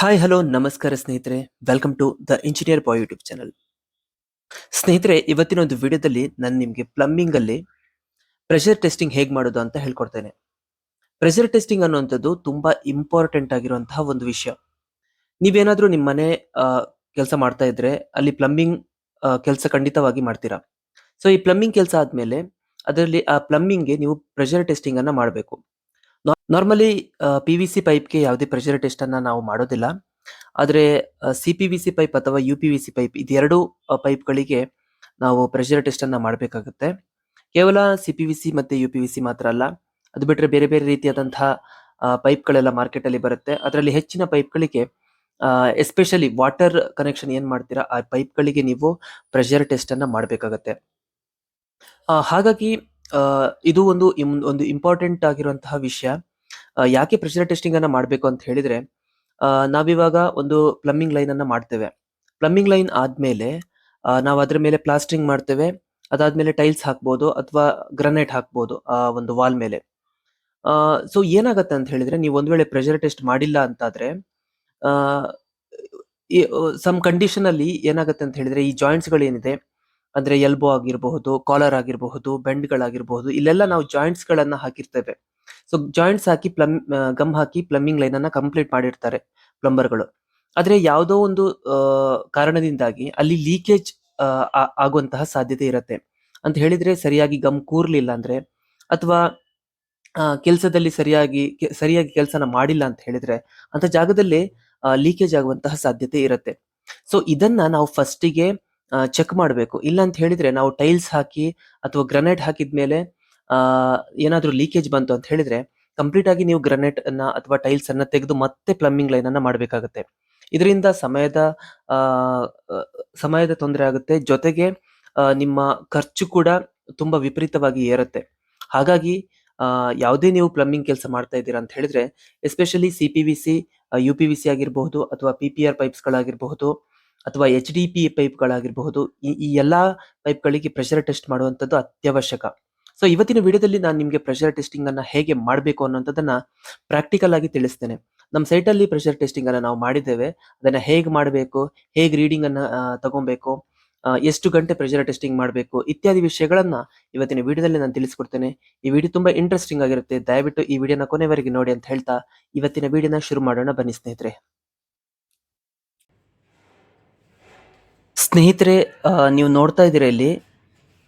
Hi hello ನಮಸ್ಕಾರ ಸ್ನೇಹಿತರೆ. Welcome to the engineer boy YouTube channel ಸ್ನೇಹಿತರೆ, ಇವತ್ತಿನ ಒಂದು ವಿಡಿಯೋದಲ್ಲಿ ನಾನು ನಿಮಗೆ ಪ್ಲಂಬಿಂಗ್ ಅಲ್ಲಿ ಪ್ರೆಷರ್ ಟೆಸ್ಟಿಂಗ್ ಹೇಗೆ ಮಾಡೋದು ಅಂತ ಹೇಳ್ಕೊಡ್ತೇನೆ. ಪ್ರೆಷರ್ ಟೆಸ್ಟಿಂಗ್ ಅನ್ನುವಂಥದ್ದು ತುಂಬಾ ಇಂಪಾರ್ಟೆಂಟ್ ಆಗಿರುವಂತಹ ಒಂದು ವಿಷಯ. ನೀವೇನಾದ್ರೂ ನಿಮ್ಮ ಮನೆ ಕೆಲಸ ಮಾಡ್ತಾ ಇದ್ರೆ ಅಲ್ಲಿ ಪ್ಲಂಬಿಂಗ್ ಕೆಲಸ ಖಂಡಿತವಾಗಿ ಮಾಡ್ತೀರಾ. ಸೊ ಈ ಪ್ಲಂಬಿಂಗ್ ಕೆಲಸ ಆದ್ಮೇಲೆ ಅದರಲ್ಲಿ ಆ ಪ್ಲಂಬಿಂಗ್ಗೆ ನೀವು ಪ್ರೆಷರ್ ಟೆಸ್ಟಿಂಗ್ ಅನ್ನ ಮಾಡಬೇಕು. ನಾರ್ಮಲಿ ಪಿ ವಿ ಸಿ ಪೈಪ್ಗೆ ಯಾವುದೇ ಪ್ರೆಷರ್ ಟೆಸ್ಟ್ ಅನ್ನ ನಾವು ಮಾಡೋದಿಲ್ಲ. ಆದರೆ C P V C pipe ಅಥವಾ U P V C pipe ಇದೆರಡು ಪೈಪ್ಗಳಿಗೆ ನಾವು ಪ್ರೆಷರ್ ಟೆಸ್ಟ್ ಅನ್ನ ಮಾಡಬೇಕಾಗುತ್ತೆ. ಕೇವಲ ಸಿ ಪಿ ವಿ ಸಿ ಮತ್ತೆ ಯು ಪಿ ವಿ ಸಿ ಮಾತ್ರ ಅಲ್ಲ. ಅದು ಬಿಟ್ಟರೆ ಬೇರೆ ಬೇರೆ ರೀತಿಯಾದಂತಹ ಪೈಪ್ಗಳೆಲ್ಲ ಮಾರ್ಕೆಟ್ ಅಲ್ಲಿ ಬರುತ್ತೆ. ಅದರಲ್ಲಿ ಹೆಚ್ಚಿನ ಪೈಪ್ಗಳಿಗೆ ಎಸ್ಪೆಷಲಿ ವಾಟರ್ ಕನೆಕ್ಷನ್ ಏನ್ ಮಾಡ್ತೀರಾ, ಆ ಪೈಪ್ಗಳಿಗೆ ನೀವು ಪ್ರೆಷರ್ ಟೆಸ್ಟ್ ಅನ್ನ ಮಾಡಬೇಕಾಗತ್ತೆ. ಹಾಗಾಗಿ ಇದು ಒಂದು ಒಂದು ಇಂಪಾರ್ಟೆಂಟ್ ಆಗಿರುವಂತಹ ವಿಷಯ. ಯಾಕೆ ಪ್ರೆಷರ್ ಟೆಸ್ಟಿಂಗ್ ಅನ್ನ ಮಾಡಬೇಕು ಅಂತ ಹೇಳಿದ್ರೆ ನಾವಿವಾಗ ಒಂದು ಪ್ಲಂಬಿಂಗ್ ಲೈನ್ ಅನ್ನ ಮಾಡ್ತೇವೆ. ಪ್ಲಂಬಿಂಗ್ ಲೈನ್ ಆದ್ಮೇಲೆ ನಾವು ಅದರ ಮೇಲೆ ಪ್ಲಾಸ್ಟ್ರಿಂಗ್ ಮಾಡ್ತೇವೆ. ಅದಾದ್ಮೇಲೆ ಟೈಲ್ಸ್ ಹಾಕ್ಬೋದು ಅಥವಾ ಗ್ರನೈಟ್ ಹಾಕ್ಬೋದು, ಆ, ಒಂದು ವಾಲ್ ಮೇಲೆ. ಸೊ ಏನಾಗತ್ತೆ ಅಂತ ಹೇಳಿದ್ರೆ, ನೀವು ಒಂದ್ ವೇಳೆ ಪ್ರೆಷರ್ ಟೆಸ್ಟ್ ಮಾಡಿಲ್ಲ ಅಂತಾದ್ರೆ ಸಮ್ ಕಂಡೀಷನ್ ಅಲ್ಲಿ ಏನಾಗತ್ತೆ ಅಂತ ಹೇಳಿದ್ರೆ, ಈ ಜಾಯಿಂಟ್ಸ್ ಗಳೇನಿದೆ, ಅಂದ್ರೆ ಎಲ್ಬೋ ಆಗಿರಬಹುದು ಕಾಲರ್ ಆಗಿರಬಹುದು ಬೆಂಡ್ಗಳಾಗಿರಬಹುದು ಇಲ್ಲೆಲ್ಲ ನಾವು ಜಾಯಿಂಟ್ಸ್ ಗಳನ್ನ ಹಾಕಿರ್ತೇವೆ. ಸೊ ಜಾಯಿಂಟ್ಸ್ ಹಾಕಿ ಪ್ಲಮ್ ಗಮ್ ಹಾಕಿ ಪ್ಲಂಬಿಂಗ್ ಲೈನ್ ಅನ್ನ ಕಂಪ್ಲೀಟ್ ಮಾಡಿರ್ತಾರೆ ಪ್ಲಂಬರ್ಗಳು ಆದರೆ ಯಾವುದೋ ಒಂದು ಕಾರಣದಿಂದಾಗಿ ಅಲ್ಲಿ ಲೀಕೇಜ್ ಆಗುವಂತಹ ಸಾಧ್ಯತೆ ಇರುತ್ತೆ. ಅಂತ ಹೇಳಿದ್ರೆ ಸರಿಯಾಗಿ ಗಮ್ ಕೂರ್ಲಿಲ್ಲ ಅಂದ್ರೆ ಅಥವಾ ಕೆಲಸದಲ್ಲಿ ಸರಿಯಾಗಿ ಸರಿಯಾಗಿ ಕೆಲಸನ ಮಾಡಿಲ್ಲ ಅಂತ ಹೇಳಿದ್ರೆ ಅಂತ ಜಾಗದಲ್ಲಿ ಲೀಕೇಜ್ ಆಗುವಂತಹ ಸಾಧ್ಯತೆ ಇರುತ್ತೆ. ಸೊ ಇದನ್ನ ನಾವು ಫಸ್ಟಿಗೆ ಚೆಕ್ ಮಾಡಬೇಕು. ಇಲ್ಲ ಅಂತ ಹೇಳಿದ್ರೆ ನಾವು ಟೈಲ್ಸ್ ಹಾಕಿ ಅಥವಾ ಗ್ರನೈಟ್ ಹಾಕಿದ್ಮೇಲೆ ಏನಾದ್ರೂ ಲೀಕೇಜ್ ಬಂತು ಅಂತ ಹೇಳಿದ್ರೆ ಕಂಪ್ಲೀಟ್ ಆಗಿ ನೀವು ಗ್ರನೇಟ್ ಅನ್ನ ಅಥವಾ ಟೈಲ್ಸ್ ಅನ್ನ ತೆಗೆದು ಮತ್ತೆ ಪ್ಲಂಬಿಂಗ್ ಲೈನ್ ಅನ್ನ ಮಾಡಬೇಕಾಗುತ್ತೆ. ಇದರಿಂದ ಸಮಯದ ಸಮಯದ ತೊಂದರೆ ಆಗುತ್ತೆ. ಜೊತೆಗೆ ನಿಮ್ಮ ಖರ್ಚು ಕೂಡ ತುಂಬಾ ವಿಪರೀತವಾಗಿ ಏರುತ್ತೆ. ಹಾಗಾಗಿ ಯಾವುದೇ ನೀವು ಪ್ಲಂಬಿಂಗ್ ಕೆಲಸ ಮಾಡ್ತಾ ಇದ್ದೀರಾ ಅಂತ ಹೇಳಿದ್ರೆ especially C P V C U P V C ಆಗಿರಬಹುದು ಅಥವಾ ಪಿ ಪಿ ಆರ್ ಪೈಪ್ಸ್ಗಳಾಗಿರಬಹುದು ಅಥವಾ ಎಚ್ ಡಿ ಪಿ ಪೈಪ್ಗಳಾಗಿರಬಹುದು ಈ ಈ ಎಲ್ಲಾ ಪೈಪ್ಗಳಿಗೆ ಪ್ರೆಷರ್ ಟೆಸ್ಟ್ ಮಾಡುವಂಥದ್ದು ಅತ್ಯವಶ್ಯಕ. ಸೊ ಇವತ್ತಿನ ವಿಡಿಯೋದಲ್ಲಿ ನಾನು ನಿಮಗೆ ಪ್ರೆಷರ್ ಟೆಸ್ಟಿಂಗ್ ಅನ್ನ ಹೇಗೆ ಮಾಡಬೇಕು ಅನ್ನೋಂಥದ್ದನ್ನ ಪ್ರಾಕ್ಟಿಕಲ್ ಆಗಿ ತಿಳಿಸ್ತೇನೆ. ನಮ್ಮ ಸೈಟ್ ಅಲ್ಲಿ ಪ್ರೆಷರ್ ಟೆಸ್ಟಿಂಗ್ ಅನ್ನ ನಾವು ಮಾಡಿದ್ದೇವೆ. ಅದನ್ನ ಹೇಗೆ ಮಾಡಬೇಕು, ಹೇಗೆ ರೀಡಿಂಗ್ ಅನ್ನ ತಗೊಬೇಕು ಎಷ್ಟು ಗಂಟೆ ಪ್ರೆಷರ್ ಟೆಸ್ಟಿಂಗ್ ಮಾಡಬೇಕು ಇತ್ಯಾದಿ ವಿಷಯಗಳನ್ನ ಇವತ್ತಿನ ವಿಡಿಯೋದಲ್ಲಿ ನಾನು ತಿಳಿಸ್ಕೊಡ್ತೇನೆ. ಈ ವಿಡಿಯೋ ತುಂಬಾ ಇಂಟ್ರೆಸ್ಟಿಂಗ್ ಆಗಿರುತ್ತೆ. ದಯವಿಟ್ಟು ಈ ವಿಡಿಯೋನ ಕೊನೆವರೆಗೆ ನೋಡಿ ಅಂತ ಹೇಳ್ತಾ ಇವತ್ತಿನ ವಿಡಿಯೋನ ಶುರು ಮಾಡೋಣ ಬನ್ನಿ ಸ್ನೇಹಿತರೆ. ಸ್ನೇಹಿತರೆ ನೀವು ನೋಡ್ತಾ ಇದ್ದೀರಾ ಇಲ್ಲಿ?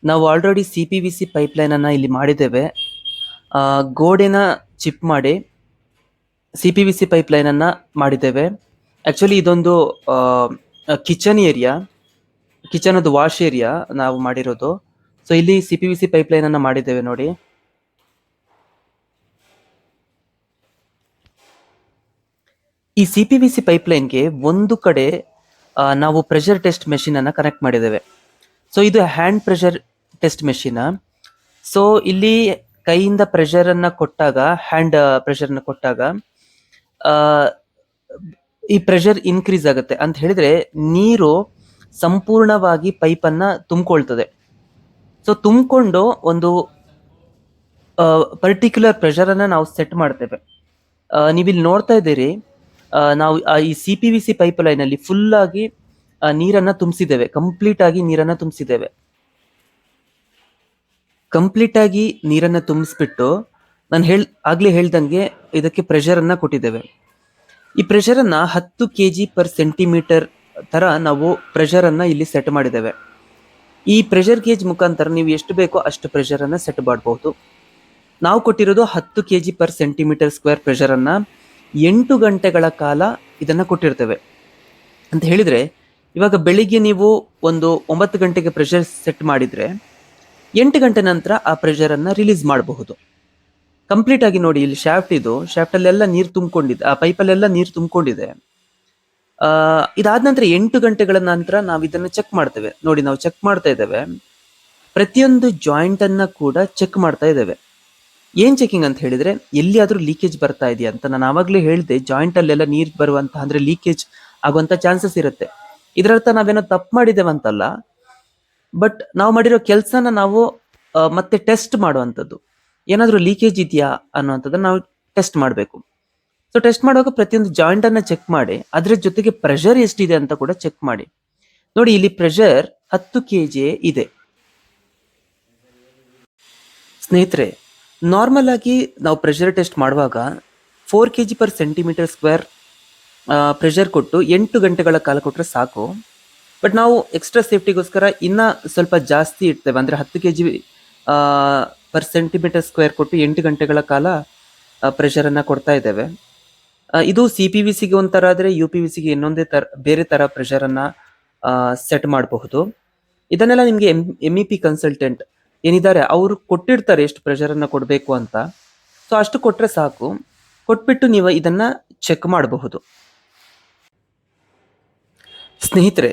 ನಾವು already C P V C pipeline ಅನ್ನ ಇಲ್ಲಿ ಮಾಡಿದ್ದೇವೆ. ಗೋಡೆನ ಚಿಪ್ ಮಾಡಿ C P V C pipeline ಅನ್ನ ಮಾಡಿದ್ದೇವೆ. ಆ್ಯಕ್ಚುಲಿ ಇದೊಂದು ಕಿಚನ್ ಏರಿಯಾ ಕಿಚನ್ ಅದು ವಾಶ್ ಏರಿಯಾ ನಾವು ಮಾಡಿರೋದು. ಸೊ ಇಲ್ಲಿ C P V C pipeline ಅನ್ನ ಮಾಡಿದ್ದೇವೆ ನೋಡಿ. ಈ ಸಿ ಪಿ ವಿ ಸಿ ಪೈಪ್ಲೈನ್ಗೆ ಒಂದು ಕಡೆ ನಾವು ಪ್ರೆಷರ್ ಟೆಸ್ಟ್ ಮೆಷಿನ್ ಅನ್ನ ಕನೆಕ್ಟ್ ಮಾಡಿದ್ದೇವೆ. ಸೊ ಇದು hand pressure test machine so ಇಲ್ಲಿ ಕೈಯಿಂದ ಪ್ರೆಷರ್ ಅನ್ನ ಕೊಟ್ಟಾಗ ಹ್ಯಾಂಡ್ ಪ್ರೆಷರ್ ಅನ್ನ ಕೊಟ್ಟಾಗ ಈ ಪ್ರೆಷರ್ ಇನ್ಕ್ರೀಸ್ ಆಗುತ್ತೆ. ಅಂತ ಹೇಳಿದ್ರೆ, ನೀರು ಸಂಪೂರ್ಣವಾಗಿ ಪೈಪ್ ಅನ್ನ ತುಂಬಿಕೊಳ್ತದೆ. ಸೊ ತುಂಬಿಕೊಂಡು ಒಂದು ಪರ್ಟಿಕ್ಯುಲರ್ ಪ್ರೆಷರ್ ಅನ್ನ ನಾವು ಸೆಟ್ ಮಾಡ್ತೇವೆ. ನೀವಿಲ್ಲಿ ನೋಡ್ತಾ ಇದ್ದೀರಿ ನಾವು ಈ C P V C pipe line ಅಲ್ಲಿ ಫುಲ್ ಆಗಿ ನೀರನ್ನ ತುಂಬಿಸಿದ್ದೇವೆ. ಕಂಪ್ಲೀಟ್ ಆಗಿ ನೀರನ್ನ ತುಂಬಿಸಿದ್ದೇವೆ. ಕಂಪ್ಲೀಟ್ ಆಗಿ ನೀರನ್ನ ತುಂಬಿಸ್ಬಿಟ್ಟು ನಾನು ಹೇಳ್, ಆಗ್ಲೇ ಹೇಳ್ದಂಗೆ ಇದಕ್ಕೆ ಪ್ರೆಷರನ್ನು ಕೊಟ್ಟಿದ್ದೇವೆ. ಈ ಪ್ರೆಷರನ್ನು ಹತ್ತು ಕೆ ಜಿ ಪರ್ ಸೆಂಟಿಮೀಟರ್ ತರ ನಾವು ಪ್ರೆಷರನ್ನು ಇಲ್ಲಿ ಸೆಟ್ ಮಾಡಿದ್ದೇವೆ. ಈ ಪ್ರೆಷರ್ ಗೇಜ್ ಮುಖಾಂತರ ನೀವು ಎಷ್ಟು ಬೇಕೋ ಅಷ್ಟು ಪ್ರೆಷರನ್ನು ಸೆಟ್ ಮಾಡಬಹುದು ನಾವು ಕೊಟ್ಟಿರೋದು ಹತ್ತು K G per centimeter square ಪ್ರೆಷರನ್ನು ಎಂಟು ಗಂಟೆಗಳ ಕಾಲ ಇದನ್ನ ಕೊಟ್ಟಿರ್ತೇವೆ. ಅಂತ ಹೇಳಿದ್ರೆ ಇವಾಗ ಬೆಳಿಗ್ಗೆ ನೀವು ಒಂದು ಒಂಬತ್ತು ಗಂಟೆಗೆ ಪ್ರೆಷರ್ ಸೆಟ್ ಮಾಡಿದ್ರೆ ಎಂಟು ಗಂಟೆ ನಂತರ ಆ ಪ್ರೆಷರನ್ನು ರಿಲೀಸ್ ಮಾಡಬಹುದು. ಕಂಪ್ಲೀಟ್ ಆಗಿ ನೋಡಿ, ಇಲ್ಲಿ ಶಾಫ್ಟ್ ಇದು ಶಾಫ್ಟ್ ಅಲ್ಲೆಲ್ಲ ನೀರು ತುಂಬಿಕೊಂಡಿದೆ, ಆ ಪೈಪಲ್ಲೆಲ್ಲ ನೀರು ತುಂಬಿಕೊಂಡಿದೆ. ಇದಾದ ನಂತರ ಎಂಟು ಗಂಟೆಗಳ ನಂತರ ನಾವು ಇದನ್ನ ಚೆಕ್ ಮಾಡ್ತೇವೆ. ನೋಡಿ, ನಾವು ಚೆಕ್ ಮಾಡ್ತಾ ಇದ್ದೇವೆ. ಪ್ರತಿಯೊಂದು ಜಾಯಿಂಟ್ ಅನ್ನ ಕೂಡ ಚೆಕ್ ಮಾಡ್ತಾ ಇದ್ದೇವೆ. ಏನ್ ಚೆಕಿಂಗ್ ಅಂತ ಹೇಳಿದ್ರೆ, ಎಲ್ಲಿಯಾದರೂ ಲೀಕೇಜ್ ಬರ್ತಾ ಇದೆಯಾ ಅಂತ ನಾನು ಆವಾಗಲೇ ಹೇಳಿದೆ ಜಾಯಿಂಟ್ ಅಲ್ಲೆಲ್ಲ ನೀರು ಬರುವಂತ ಅಂದ್ರೆ ಲೀಕೇಜ್ ಆಗುವಂತ ಚಾನ್ಸಸ್ ಇರುತ್ತೆ. ಇದರರ್ಥ ನಾವೇನೋ ತಪ್ಪು ಮಾಡಿದ್ದೇವೆ ಅಂತಲ್ಲ ಬಟ್ ನಾವು ಮಾಡಿರೋ ಕೆಲಸನ ನಾವು ಮತ್ತೆ ಟೆಸ್ಟ್ ಮಾಡುವಂಥದ್ದು. ಏನಾದರೂ ಲೀಕೇಜ್ ಇದೆಯಾ ಅನ್ನುವಂಥದ್ದನ್ನು ನಾವು ಟೆಸ್ಟ್ ಮಾಡಬೇಕು. ಸೊ ಟೆಸ್ಟ್ ಮಾಡುವಾಗ ಪ್ರತಿಯೊಂದು ಜಾಯಿಂಟ್ ಅನ್ನ ಚೆಕ್ ಮಾಡಿ, ಅದರ ಜೊತೆಗೆ ಪ್ರೆಷರ್ ಎಷ್ಟಿದೆ ಅಂತ ಕೂಡ ಚೆಕ್ ಮಾಡಿ. ನೋಡಿ, ಇಲ್ಲಿ ಪ್ರೆಷರ್ ಹತ್ತು ಕೆ ಜಿ ಇದೆ. ಸ್ನೇಹಿತರೆ ನಾರ್ಮಲ್ ಆಗಿ ನಾವು ಪ್ರೆಷರ್ ಟೆಸ್ಟ್ ಮಾಡುವಾಗ four K G per centimeter square pressure ಕೊಟ್ಟು ಎಂಟು ಗಂಟೆಗಳ ಕಾಲ ಕೊಟ್ಟರೆ ಸಾಕು. ಬಟ್ ನಾವು ಎಕ್ಸ್ಟ್ರಾ ಸೇಫ್ಟಿಗೋಸ್ಕರ ಇನ್ನ ಸ್ವಲ್ಪ ಜಾಸ್ತಿ ಇಡ್ತೇವೆ ಅಂದ್ರೆ ಹತ್ತು K G per centimeter square ಕೊಟ್ಟು ಎಂಟು ಗಂಟೆಗಳ ಕಾಲ ಪ್ರೆಷರನ್ನು ಕೊಡ್ತಾ ಇದ್ದೇವೆ. ಇದು ಸಿ ಪಿ ವಿ ಸಿಗೆ ಒಂಥರ ಆದರೆ ಯು ಪಿ ವಿ ಸಿಗೆ ಇನ್ನೊಂದೇ ತರ, ಬೇರೆ ಥರ ಪ್ರೆಷರನ್ನು ಸೆಟ್ ಮಾಡಬಹುದು. ಇದನ್ನೆಲ್ಲ ನಿಮಗೆ M M E P consultant ಏನಿದ್ದಾರೆ, ಅವರು ಕೊಟ್ಟಿರ್ತಾರೆ ಎಷ್ಟು ಪ್ರೆಷರನ್ನು ಕೊಡಬೇಕು ಅಂತ. ಸೊ ಅಷ್ಟು ಕೊಟ್ಟರೆ ಸಾಕು. ಕೊಟ್ಬಿಟ್ಟು ನೀವು ಇದನ್ನ ಚೆಕ್ ಮಾಡಬಹುದು. ಸ್ನೇಹಿತರೆ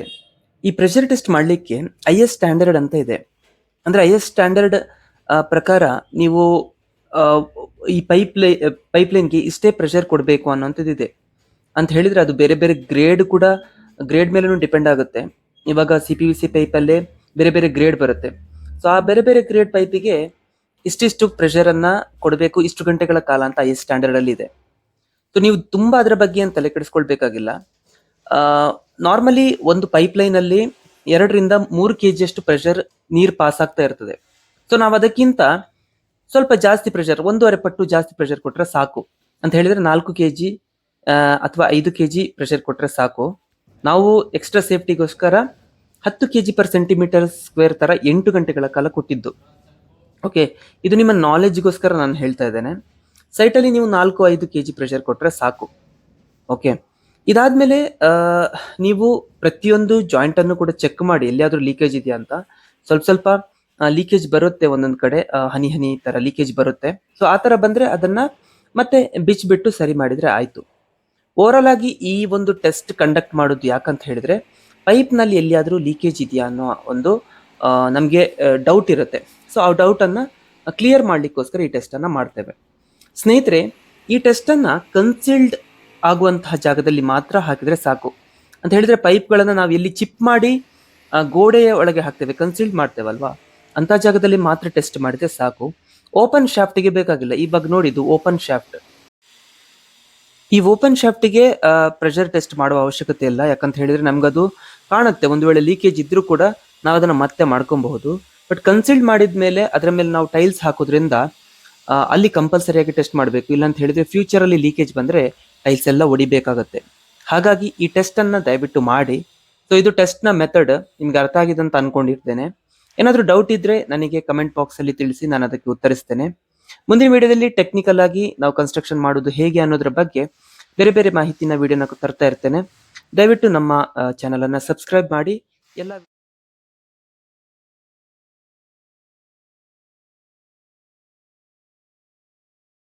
ಈ ಪ್ರೆಷರ್ ಟೆಸ್ಟ್ ಮಾಡಲಿಕ್ಕೆ ಐ ಎಸ್ ಸ್ಟ್ಯಾಂಡರ್ಡ್ ಅಂತ ಇದೆ. ಅಂದ್ರೆ ಐ ಎಸ್ ಸ್ಟ್ಯಾಂಡರ್ಡ್ ಪ್ರಕಾರ ನೀವು ಈ ಪೈಪ್ ಲೈ ಪೈಪ್ ಲೈನ್ಗೆ ಇಷ್ಟೇ ಪ್ರೆಷರ್ ಕೊಡಬೇಕು ಅನ್ನೋಂಥದ್ದು ಇದೆ. ಅಂತ ಹೇಳಿದ್ರೆ ಅದು ಬೇರೆ ಬೇರೆ ಗ್ರೇಡ್ ಕೂಡ ಗ್ರೇಡ್ ಮೇಲೂ ಡಿಪೆಂಡ್ ಆಗುತ್ತೆ. ಇವಾಗ ಸಿ ಪಿ ವಿ ಸಿ ಪೈಪಲ್ಲೇ ಬೇರೆ ಬೇರೆ ಗ್ರೇಡ್ ಬರುತ್ತೆ. ಸೊ ಆ ಬೇರೆ ಬೇರೆ ಗ್ರೇಡ್ ಪೈಪಿಗೆ ಇಷ್ಟಿಷ್ಟು ಪ್ರೆಷರನ್ನು ಕೊಡಬೇಕು ಇಷ್ಟು ಗಂಟೆಗಳ ಕಾಲ ಅಂತ ಐ ಎಸ್ ಸ್ಟ್ಯಾಂಡರ್ಡ್ ಅಲ್ಲಿ ಇದೆ. ಸೊ ನೀವು ತುಂಬಾ ಅದರ ಬಗ್ಗೆ ಏನು ತಲೆ ಕೆಡಿಸ್ಕೊಳ್ಬೇಕಾಗಿಲ್ಲ. ನಾರ್ಮಲಿ ಒಂದು ಪೈಪ್ ಲೈನ್ ಅಲ್ಲಿ ಎರಡರಿಂದ ಮೂರು ಕೆ ಜಿಯಷ್ಟು ಪ್ರೆಷರ್ ನೀರು ಪಾಸ್ ಆಗ್ತಾ ಇರ್ತದೆ. ಸೊ ನಾವು ಅದಕ್ಕಿಂತ ಸ್ವಲ್ಪ ಜಾಸ್ತಿ ಪ್ರೆಷರ್ ಒಂದೂವರೆ ಪಟ್ಟು ಜಾಸ್ತಿ ಪ್ರೆಷರ್ ಕೊಟ್ಟರೆ ಸಾಕು. ಅಂತ ಹೇಳಿದ್ರೆ ನಾಲ್ಕು ಕೆ ಜಿ ಅಥವಾ ಐದು ಕೆ ಜಿ ಪ್ರೆಷರ್ ಕೊಟ್ಟರೆ ಸಾಕು. ನಾವು ಎಕ್ಸ್ಟ್ರಾ ಸೇಫ್ಟಿಗೋಸ್ಕರ ಹತ್ತು K G per centimeter square ತರ ಎಂಟು ಗಂಟೆಗಳ ಕಾಲ ಕೊಟ್ಟಿದ್ದು. ಓಕೆ ಇದು ನಿಮ್ಮ ನಾಲೆಜ್ಗೋಸ್ಕರ ನಾನು ಹೇಳ್ತಾ ಇದ್ದೇನೆ. ಸೈಟಲ್ಲಿ ನೀವು ನಾಲ್ಕು, ಐದು ಕೆ ಜಿ ಪ್ರೆಷರ್ ಕೊಟ್ಟರೆ ಸಾಕು. ಓಕೆ ಇದಾದ್ಮೇಲೆ ಆ, ನೀವು ಪ್ರತಿಯೊಂದು ಜಾಯಿಂಟ್ ಅನ್ನು ಕೂಡ ಚೆಕ್ ಮಾಡಿ ಎಲ್ಲಿಯಾದ್ರೂ ಲೀಕೇಜ್ ಇದೆಯಾ ಅಂತ. ಸ್ವಲ್ಪ ಸ್ವಲ್ಪ ಲೀಕೇಜ್ ಬರುತ್ತೆ ಒಂದೊಂದ್ ಕಡೆ ಹನಿ ಹನಿ ತರ ಲೀಕೇಜ್ ಬರುತ್ತೆ. ಸೊ ಆ ತರ ಬಂದ್ರೆ ಅದನ್ನ ಮತ್ತೆ ಬಿಚ್ಚಿಬಿಟ್ಟು ಸರಿ ಮಾಡಿದ್ರೆ ಆಯ್ತು. ಓವರಾಲ್ ಆಗಿ ಈ ಒಂದು ಟೆಸ್ಟ್ ಕಂಡಕ್ಟ್ ಮಾಡೋದು ಯಾಕಂತ ಹೇಳಿದ್ರೆ ಪೈಪ್ನಲ್ಲಿ ಎಲ್ಲಿಯಾದ್ರೂ ಲೀಕೇಜ್ ಇದೆಯಾ ಅನ್ನೋ ಒಂದು ನಮಗೆ ನಮ್ಗೆ ಡೌಟ್ ಇರುತ್ತೆ. ಸೊ ಆ ಡೌಟ್ ಅನ್ನ ಕ್ಲಿಯರ್ ಮಾಡ್ಲಿಕ್ಕೋಸ್ಕರ ಈ ಟೆಸ್ಟ್ ಅನ್ನ ಮಾಡ್ತೇವೆ. ಸ್ನೇಹಿತರೆ ಈ ಟೆಸ್ಟ್ ಅನ್ನ ಕನ್ಸಿಲ್ಡ್ ಆಗುವಂತಹ ಜಾಗದಲ್ಲಿ ಮಾತ್ರ ಹಾಕಿದ್ರೆ ಸಾಕು. ಅಂತ ಹೇಳಿದ್ರೆ ಪೈಪ್ಗಳನ್ನ ನಾವು ಎಲ್ಲಿ ಚಿಪ್ ಮಾಡಿ ಗೋಡೆಯ ಒಳಗೆ ಹಾಕ್ತೇವೆ ಕನ್ಸಿಲ್ಡ್ ಮಾಡ್ತೇವಲ್ವಾ ಅಂತ ಜಾಗದಲ್ಲಿ ಮಾತ್ರ ಟೆಸ್ಟ್ ಮಾಡಿದ್ರೆ ಸಾಕು. ಓಪನ್ ಶಾಫ್ಟಿಗೆ ಬೇಕಾಗಿಲ್ಲ. ಇವಾಗ ನೋಡಿ ಇದು ಓಪನ್ ಶಾಫ್ಟ್ ಈ ಓಪನ್ ಶಾಫ್ಟಿಗೆ ಪ್ರೆಷರ್ ಟೆಸ್ಟ್ ಮಾಡುವ ಅವಶ್ಯಕತೆ ಇಲ್ಲ. ಯಾಕಂತ ಹೇಳಿದ್ರೆ ನಮ್ಗದು ಕಾಣುತ್ತೆ. ಒಂದು ವೇಳೆ ಲೀಕೇಜ್ ಇದ್ದರೂ ಕೂಡ ನಾವು ಅದನ್ನ ಮತ್ತೆ ಮಾಡ್ಕೊಬಹುದು. ಬಟ್ ಕನ್ಸಿಲ್ಡ್ ಮಾಡಿದ ಮೇಲೆ ಅದರ ಮೇಲೆ ನಾವು ಟೈಲ್ಸ್ ಹಾಕೋದ್ರಿಂದ ಅಲ್ಲಿ ಕಂಪಲ್ಸರಿಯಾಗಿ ಟೆಸ್ಟ್ ಮಾಡಬೇಕು. ಇಲ್ಲ ಅಂತ ಹೇಳಿದ್ರೆ ಫ್ಯೂಚರ್ ಅಲ್ಲಿ ಲೀಕೇಜ್ ಬಂದ್ರೆ ಟೈಲ್ಸ್ ಎಲ್ಲ ಒಡಿಬೇಕಾಗತ್ತೆ. ಹಾಗಾಗಿ ಈ ಟೆಸ್ಟ್ ಅನ್ನ ದಯವಿಟ್ಟು ಮಾಡಿ. ಸೊ ಇದು ಟೆಸ್ಟ್ನ ಮೆಥಡ್ ನಿಮ್ಗೆ ಅರ್ಥ ಆಗಿದೆ ಅಂತ ಅನ್ಕೊಂಡಿರ್ತೇನೆ. ಏನಾದರೂ ಡೌಟ್ ಇದ್ರೆ ನನಗೆ ಕಮೆಂಟ್ ಬಾಕ್ಸ್ ಅಲ್ಲಿ ತಿಳಿಸಿ ನಾನು ಅದಕ್ಕೆ ಉತ್ತರಿಸ್ತೇನೆ. ಮುಂದಿನ ವಿಡಿಯೋದಲ್ಲಿ ಟೆಕ್ನಿಕಲ್ ಆಗಿ ನಾವು ಕನ್ಸ್ಟ್ರಕ್ಷನ್ ಮಾಡೋದು ಹೇಗೆ ಅನ್ನೋದ್ರ ಬಗ್ಗೆ ಬೇರೆ ಬೇರೆ ಮಾಹಿತಿನ ವಿಡಿಯೋನ ತರ್ತಾ ಇರ್ತೇನೆ. ದಯವಿಟ್ಟು ನಮ್ಮ ಚಾನಲ್ ಅನ್ನ ಸಬ್ಸ್ಕ್ರೈಬ್ ಮಾಡಿ. ಎಲ್ಲ